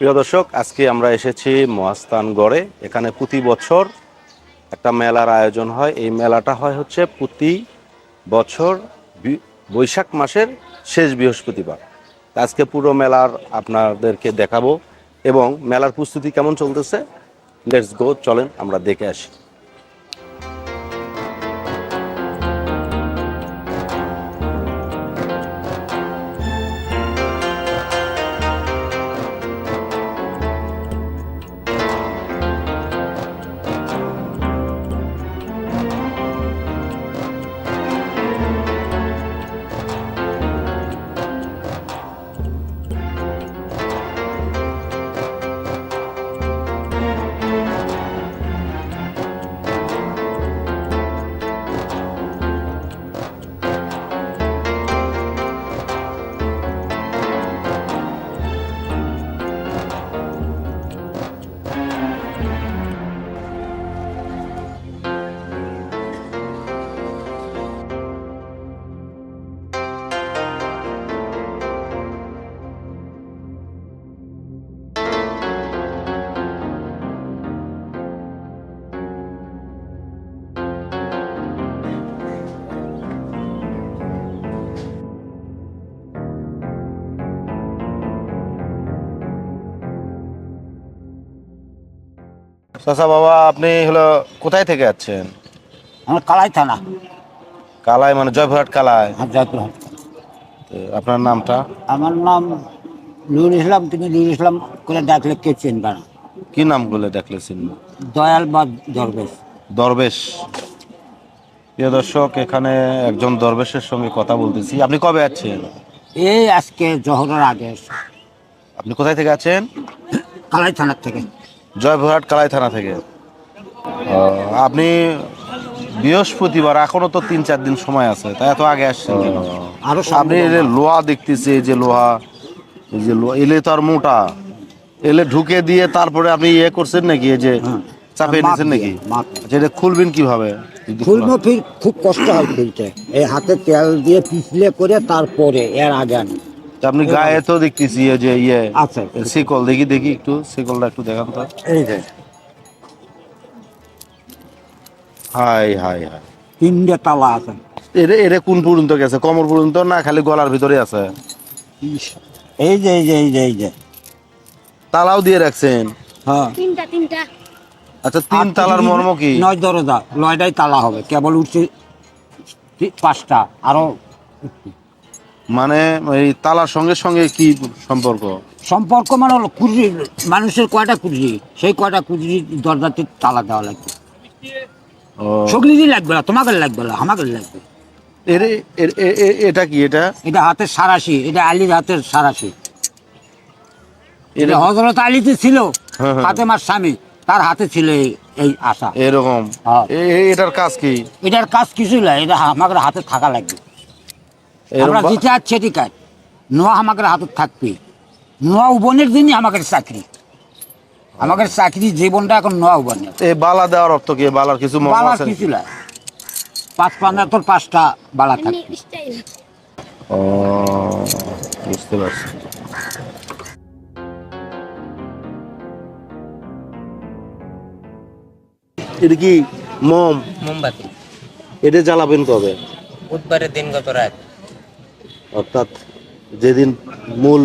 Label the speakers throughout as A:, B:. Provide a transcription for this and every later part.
A: প্রিয় দর্শক, আজকে আমরা এসেছি মহাস্থানগড়ে এখানে প্রতি বছর একটা মেলার আয়োজন হয়। এই মেলাটা হয় হচ্ছে প্রতি বছর বৈশাখ মাসের শেষ বৃহস্পতিবার। আজকে পুরো মেলার আপনাদেরকে দেখাবো এবং মেলার প্রস্তুতি কেমন চলতেছে? লেটস গো চলেন আমরা দেখে আসি। চাচা বাবা আপনি হলো কোথায় থেকে যাচ্ছেন
B: আমার কালাই থানা।
A: কালাই মানে জয়পুরহাট কালাই।
B: আর জয়পুর
A: তো আপনার নামটা?
B: আমার নাম নুরুল ইসলাম তুমি নুরুল ইসলাম করে ডাকলে কে চিনবে না।
A: কি নাম বলে ডাকলেছেন
B: দয়াল বা দরবেশ।
A: দরবেশ। প্রিয় দর্শক এখানে একজন দরবেশের সঙ্গে কথা বলতেছি। আপনি কবে আছেন
B: এই আজকে জহরের আগে
A: আপনি কোথায় থেকে আছেন?
B: কালাই থানার থেকে।
A: জয়পুরহাট কালাই থানা থেকে। আপনি বৃহস্পতিবার এখনও তো তিন চার দিন সময় আছে তাই এত আগে আসছেন
B: আরও
A: আপনি যে লোহা দেখতেছি এই যে লোহা এই যে লোহা এলে তো আর মোটা। এলে ঢুকে দিয়ে তারপরে আপনি ইয়ে করছেন নাকি এই যে
B: হ্যাঁ।
A: চাপিয়ে নিয়েছেন নাকি?
B: মাপ।
A: আচ্ছা এটা খুলবেন কীভাবে?
B: খুলবো ফির খুব কষ্ট হয় খুলতে এই হাতে তেল দিয়ে পিছলে করে তারপরে এর আগে আনি।
A: তা আপনি গায়ে তো দেখতেছি যে ইয়ে
B: আচ্ছা
A: শিকল দেখি দেখি একটু শিকলটা একটু দেখান তো।
B: এই যে।
A: হাই হাই হাই।
B: তিনটে তালা আছে।
A: এরে এরে কোন পর্যন্ত গেছে? কমর পর্যন্ত না খালি গলার ভিতরে আছে?
B: এই যে এই যে এই যে এই যে।
A: তালাও দিয়ে রাখছেন?
B: হ্যাঁ।
C: তিনটা তিনটা।
A: আচ্ছা তিন তালার মর্ম কি?
B: নয় দরজা নয়টাই তালা হবে। কেবল উঠছে পাঁচটা আরও
A: মানে এই তালার সঙ্গে সঙ্গে কি সম্পর্ক?
B: সম্পর্ক মানে হলো কুড়ি মানুষের কয়টা কুড়ি সেই কয়টা কুড়ি দরজাতে তালা দেওয়া লাগবে। সকলেরই লাগবে না তোমাকে লাগবে না আমাকে লাগবে।
A: এর এটা কি এটা?
B: এটা হাতের সারাশি এটা আলীর হাতের সারাশি। এটা হজরত আলীতে ছিল
A: হ্যাঁ, হ্যাঁ।
B: ফাতেমার স্বামী তার হাতে ছিল এই- আশা।
A: এরকম।
B: হ্যাঁ।
A: এটার কাজ কি?
B: এটার কাজ কিছুই না এটা আমাদের হাতে থাকা লাগবে। আমরা যেটা আছে সেটি কাজ নোয়া আমাদের হাতে থাকবে। নোয়া উবনের দিনই আমাদের চাকরি। আমাদের চাকরি জীবনটা এখন নোয়া উবনের।
A: এই বালা দেওয়ার অর্থ কি? বালার কিছু
B: বালা
A: আছে
B: কিছু না পাঁচ পাঁচটা তোর পাঁচটা বালা থাকবে।
A: ও বুঝতে পারছি। এটা কি মোম?
D: মোমবাতি।
A: এটা জ্বালাবেন কবে?
D: বুধবারের দিন গত রাত।
A: অর্থাৎ যেদিন মূল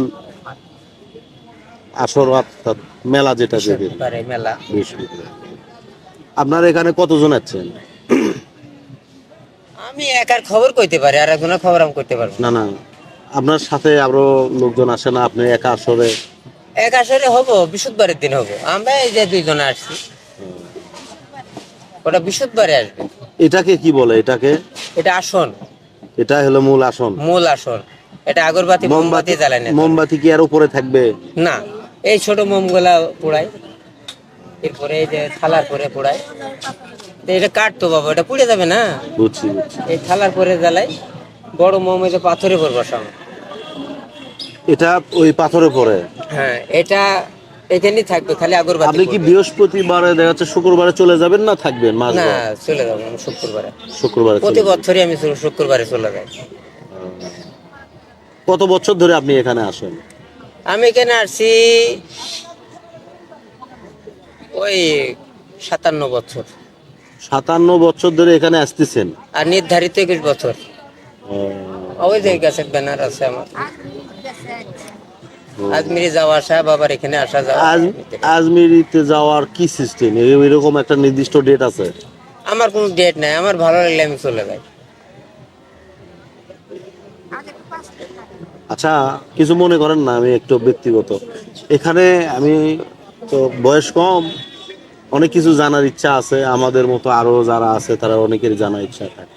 A: আসর অর্থাৎ মেলা যেটা যেদিন
D: মেলা।
A: আপনার এখানে কতজন আছেন?
D: আমি একার খবর কইতে পারি আর একজনের খবর আমি করতে পারব না।
A: না না আপনার সাথে আরও লোকজন আসে না? আপনি একা আসরে?
D: এক আসরে হব বৃহস্পতিবারের দিন হব। আমরা এই যে দুইজনে আসছি। ওটা বৃহস্পতিবারে আসবে।
A: এটাকে কি বলে এটাকে?
D: এটা আসন।
A: এটা হলো মূল আসন।
D: মূল আসন। এটা আগরবাতি মোমবাতি জ্বালায় না
A: মোমবাতি কি আর উপরে থাকবে?
D: না এই ছোট মোমগুলা পোড়াই এরপরে এই যে থালার পরে পোড়াই তো এটা কাটতো বাবা এটা পুড়ে যাবে না?
A: বুঝছি
D: এই থালার পরে জ্বালাই বড় মোম এই যে পাথরে পর বসানো
A: এটা ওই পাথরে পড়ে
D: হ্যাঁ এটা এখানেই থাকবে খালি আগরবাতি
A: আপনি কি। বৃহস্পতিবারে দেখা যাচ্ছে শুক্রবারে চলে যাবেন না থাকবেন মাস
D: না চলে যাব আমি শুক্রবারে।
A: শুক্রবারে
D: প্রতি বছরই আমি শুক্রবারে চলে যাই।
A: কত বছর ধরে আপনি এখানে আসেন?
D: আমি এখানে আসছি ওই সাতান্ন বছর।
A: সাতান্ন বছর ধরে এখানে আসতেছেন?
D: আর নির্ধারিত একুশ বছর। ওই যে গাছে ব্যানার আছে আমার। আজমিরি যাওয়া আসা বাবার এখানে আসা যাওয়া
A: আজমিরিতে যাওয়ার কি সিস্টেম এরকম একটা নির্দিষ্ট ডেট আছে?
D: আমার কোনো ডেট নাই আমার ভালো লাগলে আমি চলে যাই।
A: আচ্ছা কিছু মনে করেন না আমি একটু ব্যক্তিগত। এখানে আমি তো বয়স কম অনেক কিছু জানার ইচ্ছা আছে আমাদের মতো আরও যারা আছে তারা অনেকের জানার ইচ্ছা থাকে।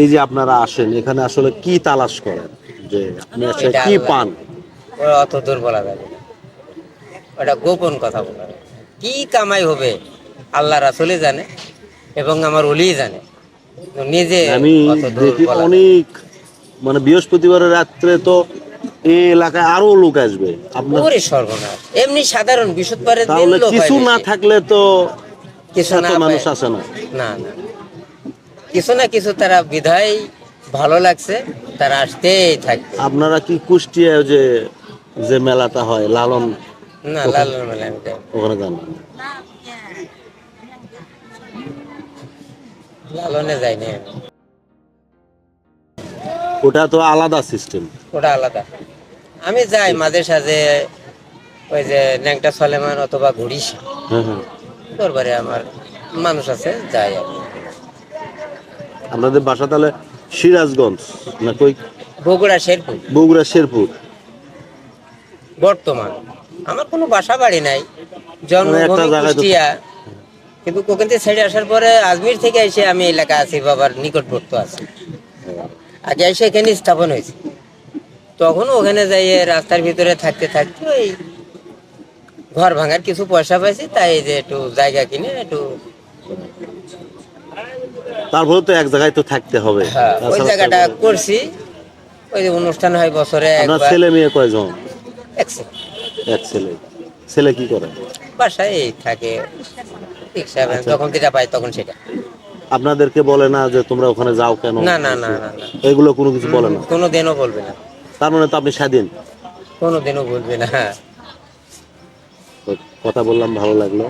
A: এই যে আপনারা আসেন এখানে আসলে কি তালাশ করেন? যে আপনি আসলে কি পান?
D: ওরা অত দূর বলা যাবে না। ওটা গোপন কথা বলা। যাবে। কি কামাই হবে? আল্লাহ রাসুলই জানে এবং আমার ওলি জানে। নিজে
A: আমি দেখি। অনেক মানে বৃহস্পতিবারের রাত্রে তো এই এলাকায় আরও লোক আসবে। আপনার
D: সর্বনাশ। এমনি সাধারণ বৃহস্পতিবারের
A: তাহলে কিছু না থাকলে তো
D: কিছু না
A: মানুষ আসে না।
D: না না। কিছু না কিছু তারা বিধায় ভালো লাগছে তারা আসতেই থাকবে।
A: আপনারা কি কুষ্টিয়া যে যে মেলাটা হয় লালন
D: না লাল মেলা।
A: ওখানে যান?
D: লালনে যাইনি
A: ওটা তো আলাদা সিস্টেম
D: ওটা আলাদা। আমি যাই মাঝে সাঝে ওই যে ন্যাংটা সলেমান অথবা ঘুরিস
A: হ্যাঁ হ্যাঁ।
D: দরবারে আমার মানুষ আছে যাই আমি।
A: আপনাদের বাসা তাহলে সিরাজগঞ্জ না কই?
D: বগুড়া শেরপুর।
A: বগুড়া শেরপুর।
D: বর্তমান। আমার কোনো বাসা বাড়ি নাই জন্মভূমি কুষ্টিয়া। কিন্তু ওখান থেকে ছেড়ে আসার পরে আজমির থেকে এসে আমি এলাকা আছি বাবার নিকটবর্তী আছি। আগে এসে এখানে স্থাপন হয়েছে। তখন ওখানে যাই রাস্তার ভিতরে থাকতে থাকতে ওই ঘর ভাঙার কিছু পয়সা পাইছি তাই যে একটু জায়গা কিনে একটু
A: তারপরে তো এক জায়গায় তো থাকতে হবে।
D: হ্যাঁ, ওই জায়গাটা করছি। ওই যে অনুষ্ঠান হয় বছরে
A: ছেলে মেয়ে কয়জন?
D: এক
A: ছেলে ছেলে কি করে?
D: বাসায় থাকে রিক্সা
A: আচ্ছা।
D: যখন যেটা পাই তখন সেটা।
A: আপনাদেরকে বলে না যে তোমরা ওখানে যাও কেন?
D: না না না না
A: এগুলো কোনো কিছু বলে না?
D: কোনো দিনও বলবে না।
A: তার মানে তো আপনি স্বাধীন।
D: কোনো দিনও বলবে না।
A: কথা বললাম ভালো লাগল।